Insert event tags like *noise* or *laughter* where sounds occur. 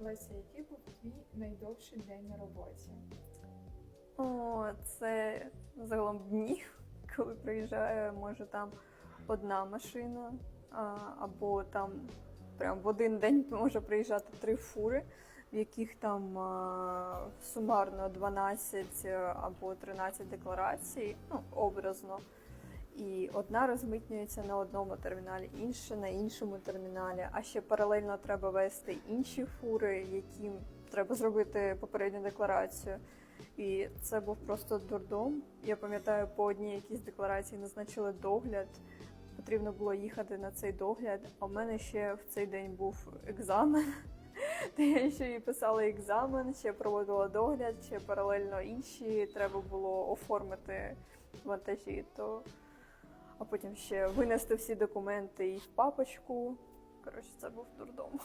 Леся, який був твій найдовший день на роботі? О, це загалом дні, коли приїжджає, може там одна машина, або там прям в один день може приїжджати три фури, в яких там сумарно 12 або 13 декларацій, ну, образно. І одна розмитнюється на одному терміналі, інша на іншому терміналі. А ще паралельно треба вести інші фури, яким треба зробити попередню декларацію. І це був просто дурдом. Я пам'ятаю, по одній якійсь декларації назначили догляд. Потрібно було їхати на цей догляд. А в мене ще в цей день був екзамен. *laughs* Та я ще і писала екзамен, ще проводила догляд, ще паралельно інші треба було оформити вантажі. То а потім ще винести всі документи і в папочку. Коротше, це був дурдом.